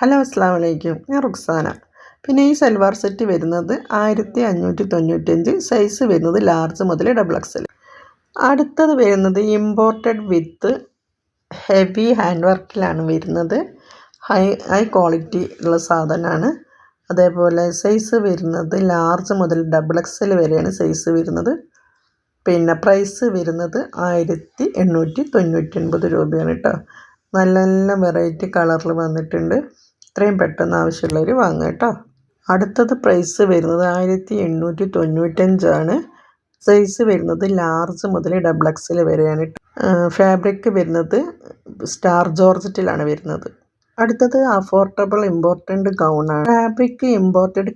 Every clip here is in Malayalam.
ഹലോ അസ്സാം വലൈക്കും ഞാൻ റുക്സാന പിന്നെ ഈ സൽവാർ സെറ്റ് വരുന്നത് ആയിരത്തി അഞ്ഞൂറ്റി തൊണ്ണൂറ്റഞ്ച് സൈസ് വരുന്നത് ലാർജ് മുതൽ ഡബിൾ എക്സൽ. അടുത്തത് വരുന്നത് ഇമ്പോർട്ടഡ് വിത്ത് ഹെവി ഹാൻഡ് വർക്കിലാണ് വരുന്നത്. ഹൈ ഹൈ ക്വാളിറ്റി ഉള്ള സാധനമാണ്. അതേപോലെ സൈസ് വരുന്നത് ലാർജ് മുതൽ ഡബിൾ എക്സൽ വരെയാണ് സൈസ് വരുന്നത്. പിന്നെ പ്രൈസ് വരുന്നത് ആയിരത്തി എണ്ണൂറ്റി തൊണ്ണൂറ്റി ഒൻപത് രൂപയാണ് കേട്ടോ. നല്ല നല്ല വെറൈറ്റി കളറിൽ വന്നിട്ടുണ്ട്. ഇത്രയും പെട്ടെന്ന് ആവശ്യമുള്ളവർ വാങ്ങുക കേട്ടോ. അടുത്തത് പ്രൈസ് വരുന്നത് ആയിരത്തി എണ്ണൂറ്റി തൊണ്ണൂറ്റഞ്ചാണ് സൈസ് വരുന്നത് ലാർജ് മുതൽ ഡബിൾ എക്സൽ വരെയാണ്. ഫാബ്രിക് വരുന്നത് സ്റ്റാർ ജോർജറ്റിലാണ് വരുന്നത്. അടുത്തത് അഫോർഡബിൾ ഇമ്പോർട്ടന്റ് ഗൗൺ ആണ്. ഫാബ്രിക് ഇമ്പോർട്ടഡ്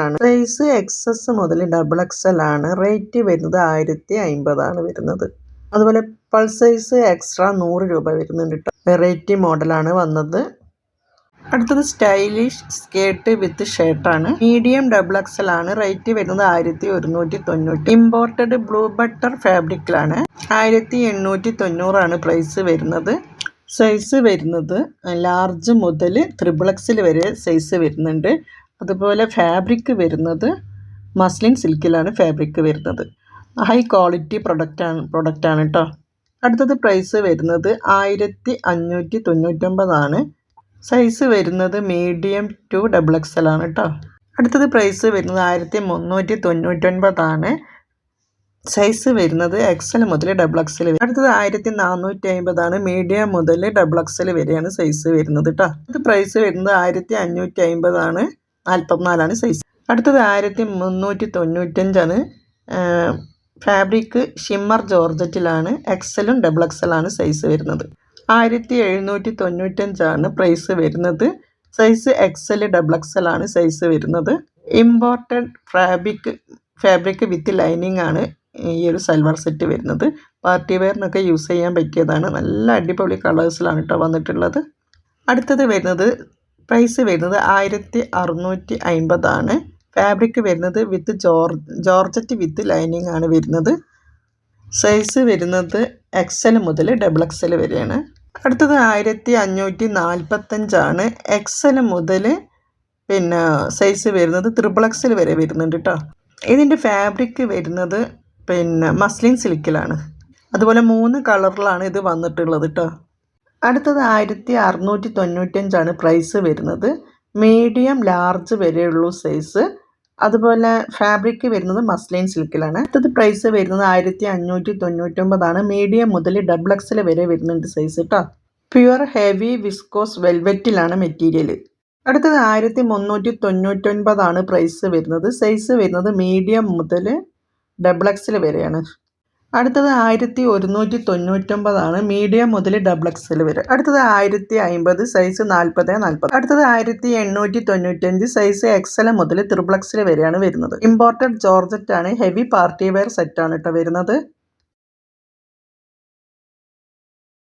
ആണ്. സൈസ് എക്സസ് മുതൽ ഡബിൾ എക്സൽ ആണ്. റേറ്റ് വരുന്നത് ആയിരത്തി അമ്പതാണ് വരുന്നത്. അതുപോലെ പൾസൈസ് സൈസ് എക്സ്ട്രാ നൂറ് രൂപ വരുന്നുണ്ട് കേട്ടോ. വെറൈറ്റി മോഡലാണ് വന്നത്. അടുത്തത് സ്റ്റൈലിഷ് സ്കേർട്ട് വിത്ത് ഷർട്ടാണ്. മീഡിയം ഡബിൾ എക്സൽ ആണ്. റേറ്റ് വരുന്നത് ആയിരത്തി ഒരുന്നൂറ്റി തൊണ്ണൂറ്റി ഇമ്പോർട്ടഡ് ബ്ലൂ ബട്ടർ ഫാബ്രിക്കിലാണ്. ആയിരത്തി എണ്ണൂറ്റി തൊണ്ണൂറാണ് പ്രൈസ് വരുന്നത്. സൈസ് വരുന്നത് ലാർജ് മുതൽ ത്രിബിൾ എക്സിൽ വരെ സൈസ് വരുന്നുണ്ട്. അതുപോലെ ഫാബ്രിക് വരുന്നത് മസ്ലിൻ സിൽക്കിലാണ് ഫാബ്രിക് വരുന്നത്. ഹൈ ക്വാളിറ്റി പ്രൊഡക്റ്റാണ് പ്രൊഡക്റ്റാണ് കേട്ടോ അടുത്തത് പ്രൈസ് വരുന്നത് ആയിരത്തി അഞ്ഞൂറ്റി തൊണ്ണൂറ്റൊമ്പതാണ് സൈസ് വരുന്നത് medium to double X L ആണ് കേട്ടോ അടുത്തത് പ്രൈസ് വരുന്നത് ആയിരത്തി മുന്നൂറ്റി തൊണ്ണൂറ്റൊൻപതാണ് സൈസ് വരുന്നത് എക്സൽ മുതൽ ഡബിൾ എക്സൽ വരെ. അടുത്തത് ആയിരത്തി നാനൂറ്റി അമ്പതാണ് മീഡിയം മുതൽ ഡബിൾ എക്സൽ വരെയാണ് സൈസ് വരുന്നത് കേട്ടോ അടുത്ത പ്രൈസ് വരുന്നത് ആയിരത്തി അഞ്ഞൂറ്റി അമ്പതാണ് നാൽപ്പത്തിനാലാണ് സൈസ് അടുത്തത് ആയിരത്തി മുന്നൂറ്റി തൊണ്ണൂറ്റഞ്ചാണ് ഫാബ്രിക് ഷിമ്മർ ജോർജറ്റിലാണ് എക്സലും ഡബിൾ എക്സലാണ് സൈസ് വരുന്നത്. ആയിരത്തി എഴുന്നൂറ്റി തൊണ്ണൂറ്റഞ്ചാണ് പ്രൈസ് വരുന്നത്. സൈസ് എക്സൽ ഡബിൾ എക്സൽ ആണ് സൈസ് വരുന്നത്. Imported fabric fabric with lining ആണ് ഈ ഒരു സൽവാർ സെറ്റ് വരുന്നത്. പാർട്ടി വെയറിനൊക്കെ യൂസ് ചെയ്യാൻ പറ്റിയതാണ്. നല്ല അടിപൊളി കളേഴ്സിലാണ് കേട്ടോ വന്നിട്ടുള്ളത്. അടുത്തത് വരുന്നത് പ്രൈസ് വരുന്നത് ആയിരത്തി അറുന്നൂറ്റി അൻപതാണ് ഫാബ്രിക് വരുന്നത് വിത്ത് ജോർ ജോർജറ്റ് വിത്ത് ലൈനിങ് ആണ് വരുന്നത്. സൈസ് വരുന്നത് എക്സൽ മുതൽ ഡബിൾ എക്സൽ വരെയാണ്. അടുത്തത് ആയിരത്തി അഞ്ഞൂറ്റി നാൽപ്പത്തഞ്ചാണ് എക്സൽ മുതൽ പിന്നെ സൈസ് വരുന്നത് ത്രിബിൾ എക്സൽ വരെ വരുന്നുണ്ട് കേട്ടോ ഇതിന്റെ ഫാബ്രിക് വരുന്നത് പിന്നെ മസ്ലിൻ സിൽക്കിലാണ് അതുപോലെ മൂന്ന് കളറിലാണ് ഇത് വന്നിട്ടുള്ളത് കേട്ടോ അടുത്തത് ആയിരത്തി അറുന്നൂറ്റി തൊണ്ണൂറ്റഞ്ചാണ് പ്രൈസ് വരുന്നത്. മീഡിയം ലാർജ് വരെയുള്ളൂ സൈസ് അതുപോലെ ഫാബ്രിക് വരുന്നത് മസ്ലൈൻ സിൽക്കിലാണ് അടുത്തത് പ്രൈസ് വരുന്നത് ആയിരത്തി അഞ്ഞൂറ്റി തൊണ്ണൂറ്റൊമ്പതാണ് മീഡിയം മുതൽ ഡബിൾ എക്സൽ വരെ വരുന്നുണ്ട് സൈസ് കേട്ടോ പ്യുവർ ഹെവി വിസ്കോസ് വെൽവെറ്റിലാണ് മെറ്റീരിയൽ അടുത്തത് ആയിരത്തി മുന്നൂറ്റി തൊണ്ണൂറ്റൊൻപതാണ് പ്രൈസ് വരുന്നത്. സൈസ് വരുന്നത് മീഡിയം മുതൽ ഡബിൾ എക്സൽ വരെയാണ്. അടുത്തത് ആയിരത്തി ഒരുന്നൂറ്റി തൊണ്ണൂറ്റൊമ്പതാണ് മീഡിയം മുതൽ ഡബിൾ എക്സൽ വരെ. അടുത്തത് ആയിരത്തി അമ്പത് സൈസ് നാൽപ്പത് നാൽപ്പത് അടുത്തത് ആയിരത്തി എണ്ണൂറ്റി തൊണ്ണൂറ്റഞ്ച് സൈസ് എക്സൽ മുതൽ ത്രിബിൾ എക്സൽ വരെയാണ് വരുന്നത്. ഇമ്പോർട്ടഡ് ജോർജറ്റ് ആണ് ഹെവി പാർട്ടി വെയർ സെറ്റ് ആണ് കേട്ടോ വരുന്നത്.